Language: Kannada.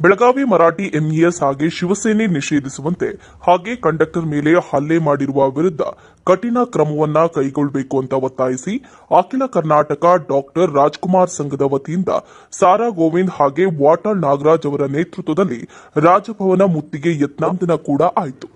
ಬೆಳಗಾವಿ ಮರಾಠಿ ಎಂಇಎಸ್ ಹಾಗೆ ಶಿವಸೇನೆ ನಿಷೇಧಿಸುವಂತೆ ಹಾಗೆ ಕಂಡಕ್ಟರ್ ಮೇಲೆ ಹಲ್ಲೆ ಮಾಡಿರುವ ವಿರುದ್ಧ ಕಠಿಣ ಕ್ರಮವನ್ನ ಕೈಗೊಳ್ಳಬೇಕು ಅಂತ ಒತ್ತಾಯಿಸಿ ಅಖಿಲ ಕರ್ನಾಟಕ ಡಾಕ್ಟರ್ ರಾಜ್ಕುಮಾರ್ ಸಂಘದ ವತಿಯಿಂದ ಸಾರಾ ಗೋವಿಂದ್ ಹಾಗೆ ವಾಟಾಳ್ ನಾಗರಾಜ್ ಅವರ ನೇತೃತ್ವದಲ್ಲಿ ರಾಜಭವನ ಮುತ್ತಿಗೆ ಯತ್ನಾಂತನ ಕೂಡ ಆಯಿತು.